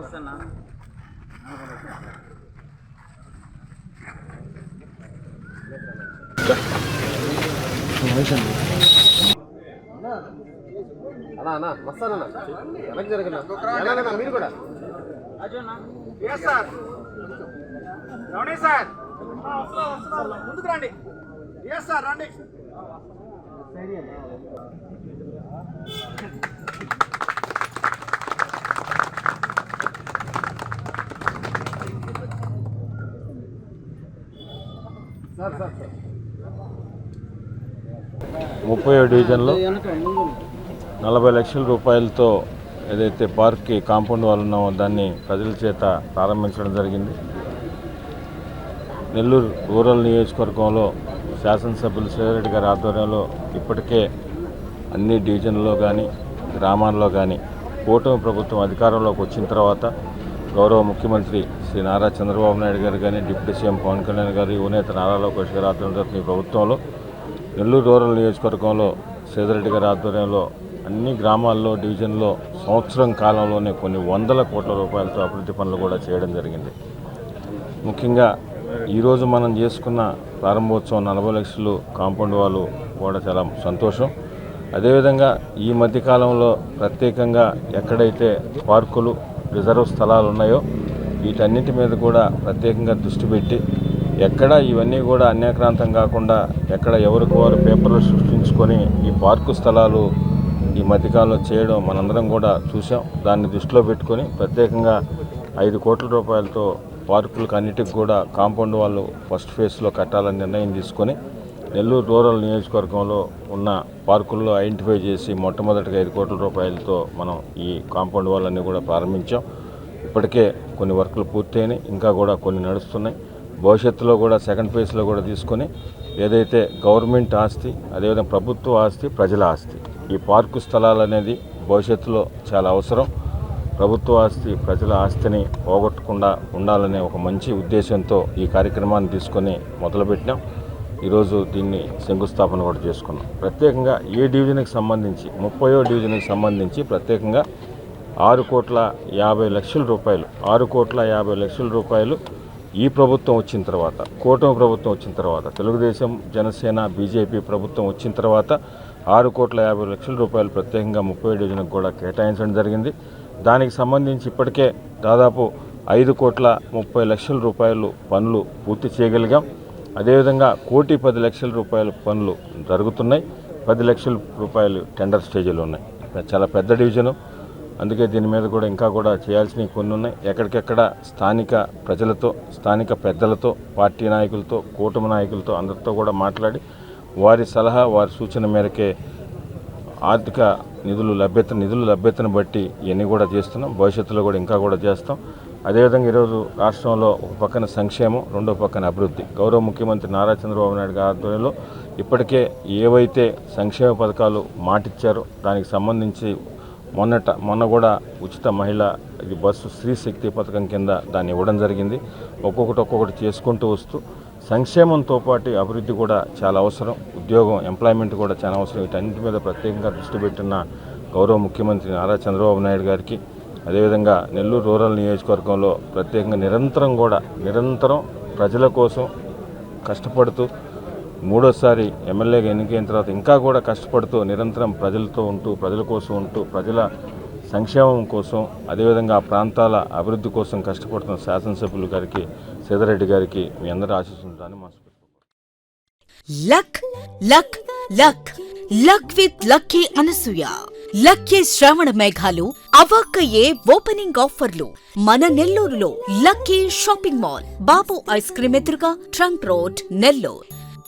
నమస్తే అన్న అన్నా అన్నా మస్తానా వెనక్కి జరగనా? మీరు కూడా. సార్ రమణి సార్ ముందుకు రండి. ఎస్ సార్ రండి. ముప్పై డివిజన్లో నలభై లక్షల రూపాయలతో ఏదైతే పార్క్కి కాంపౌండ్ వాళ్ళు ఉన్నామో దాన్ని ప్రజల చేత ప్రారంభించడం జరిగింది. నెల్లూరు రూరల్ నియోజకవర్గంలో శాసనసభ్యులు శివరెడ్డి గారి ఆధ్వర్యంలో ఇప్పటికే అన్ని డివిజన్లో కానీ గ్రామాల్లో కానీ కూటమి ప్రభుత్వం అధికారంలోకి వచ్చిన తర్వాత గౌరవ ముఖ్యమంత్రి శ్రీ నారా చంద్రబాబు నాయుడు గారు కానీ డిప్యూటీ సీఎం పవన్ కళ్యాణ్ గారు యువనేత నారా లోకేష్ గారి ఆధ్వర్యంలో ఈ ప్రభుత్వంలో నెల్లూరు రూరల్ నియోజకవర్గంలో సేదరెడ్డి గారి ఆధ్వర్యంలో అన్ని గ్రామాల్లో డివిజన్లో సంవత్సరం కాలంలోనే కొన్ని వందల కోట్ల రూపాయలతో అభివృద్ధి పనులు కూడా చేయడం జరిగింది. ముఖ్యంగా ఈరోజు మనం చేసుకున్న ప్రారంభోత్సవం నలభై లక్షలు కాంపౌండ్ వాళ్ళు కూడా చాలా సంతోషం. అదేవిధంగా ఈ మధ్యకాలంలో ప్రత్యేకంగా ఎక్కడైతే పార్కులు రిజర్వ్ స్థలాలు ఉన్నాయో వీటన్నిటి మీద కూడా ప్రత్యేకంగా దృష్టి పెట్టి ఎక్కడ ఇవన్నీ కూడా అన్యాక్రాంతం కాకుండా ఎక్కడ ఎవరికి వారు పేపర్లు సృష్టించుకొని ఈ పార్కు స్థలాలు ఈ మధ్యకాలంలో చేయడం మనందరం కూడా చూసాం దాన్ని దృష్టిలో పెట్టుకొని ప్రత్యేకంగా ఐదు కోట్ల రూపాయలతో పార్కులకు అన్నిటికి కూడా కాంపౌండ్ వాళ్ళు ఫస్ట్ ఫేజ్లో కట్టాలని నిర్ణయం తీసుకొని నెల్లూరు రూరల్ నియోజకవర్గంలో ఉన్న పార్కుల్లో ఐడెంటిఫై చేసి మొట్టమొదటిగా ఐదు కోట్ల రూపాయలతో మనం ఈ కాంపౌండ్ వాళ్ళన్నీ కూడా ప్రారంభించాం. ఇప్పటికే కొన్ని వర్కులు పూర్తయినాయి ఇంకా కూడా కొన్ని నడుస్తున్నాయి. భవిష్యత్తులో కూడా సెకండ్ ఫేజ్లో కూడా తీసుకొని ఏదైతే గవర్నమెంట్ ఆస్తి అదేవిధంగా ప్రభుత్వ ఆస్తి ప్రజల ఆస్తి ఈ పార్కు స్థలాలు అనేది భవిష్యత్తులో చాలా అవసరం. ప్రభుత్వ ఆస్తి ప్రజల ఆస్తిని పోగొట్టకుండా ఉండాలనే ఒక మంచి ఉద్దేశంతో ఈ కార్యక్రమాన్ని తీసుకొని మొదలుపెట్టినాం ఈరోజు దీన్ని శంకుస్థాపన కూడా చేసుకున్నాం. ప్రత్యేకంగా ఏ డివిజన్కి సంబంధించి ముప్పయో డివిజన్కి సంబంధించి ప్రత్యేకంగా ఆరు కోట్ల యాభై లక్షల రూపాయలు ఆరు కోట్ల యాభై లక్షల రూపాయలు ఈ ప్రభుత్వం వచ్చిన తర్వాత కూటమి ప్రభుత్వం వచ్చిన తర్వాత తెలుగుదేశం జనసేన బీజేపీ ప్రభుత్వం వచ్చిన తర్వాత ఆరు కోట్ల యాభై లక్షల రూపాయలు ప్రత్యేకంగా ముప్పై డివిజన్కి కూడా కేటాయించడం జరిగింది. దానికి సంబంధించి ఇప్పటికే దాదాపు ఐదు కోట్ల ముప్పై లక్షల రూపాయలు పనులు పూర్తి చేయగలిగాం. అదేవిధంగా కోటి పది లక్షల రూపాయల పనులు జరుగుతున్నాయి. పది లక్షల రూపాయలు టెండర్ స్టేజీలు ఉన్నాయి. చాలా పెద్ద డివిజను. అందుకే దీని మీద కూడా ఇంకా కూడా చేయాల్సినవి కొన్ని ఉన్నాయి. ఎక్కడికెక్కడ స్థానిక ప్రజలతో స్థానిక పెద్దలతో పార్టీ నాయకులతో కూటమి నాయకులతో అందరితో కూడా మాట్లాడి వారి సలహా వారి సూచన మేరకే ఆర్థిక నిధులు లభ్యత నిధుల లభ్యతను బట్టి ఇవన్నీ కూడా చేస్తున్నాం. భవిష్యత్తులో కూడా ఇంకా కూడా చేస్తాం. అదేవిధంగా ఈరోజు రాష్ట్రంలో ఒక పక్కన సంక్షేమం రెండో పక్కన అభివృద్ధి. గౌరవ ముఖ్యమంత్రి నారా చంద్రబాబు నాయుడు గారి ఆధ్వర్యంలో ఇప్పటికే ఏవైతే సంక్షేమ పథకాలు మాటిచ్చారో దానికి సంబంధించి మొన్నట మొన్న కూడా ఉచిత మహిళ ఇది బస్సు స్త్రీ శక్తి పథకం కింద దాన్ని ఇవ్వడం జరిగింది. ఒక్కొక్కటి ఒక్కొక్కటి చేసుకుంటూ వస్తూ సంక్షేమంతో పాటు అభివృద్ధి కూడా చాలా అవసరం. ఉద్యోగం ఎంప్లాయ్మెంట్ కూడా చాలా అవసరం. వీటన్నిటి మీద ప్రత్యేకంగా దృష్టి పెట్టిన గౌరవ ముఖ్యమంత్రి నారా చంద్రబాబు నాయుడు గారికి అదేవిధంగా నెల్లూరు రూరల్ నియోజకవర్గంలో ప్రత్యేకంగా నిరంతరం కూడా నిరంతరం ప్రజల కోసం కష్టపడుతూ మూడోసారి ఎమ్మెల్యేగా ఎన్నికైన తర్వాత ఇంకా కూడా కష్టపడుతూ నిరంతరం ప్రజలతో ఉంటూ ప్రజల కోసం ఉంటూ ప్రజల సంక్షేమం కోసం అదేవిధంగా ఆ ప్రాంతాల అభివృద్ధి కోసం కష్టపడుతున్న శాసనసభ్యులు గారికి సీతారెడ్డి గారికి మీ అందరూ ఆశిస్తుంటారని మనస్ఫూర్తిగా luck luck luck luck with lucky Anasuya. Lucky శ్రావణ మేఘాలు అవాక్కయ్యే ఓపెనింగ్ ఆఫర్లు. మన నెల్లూరులో lucky shopping mall. Babu ice cream ఎదురుగా ట్రంక్ రోడ్ నెల్లూరు.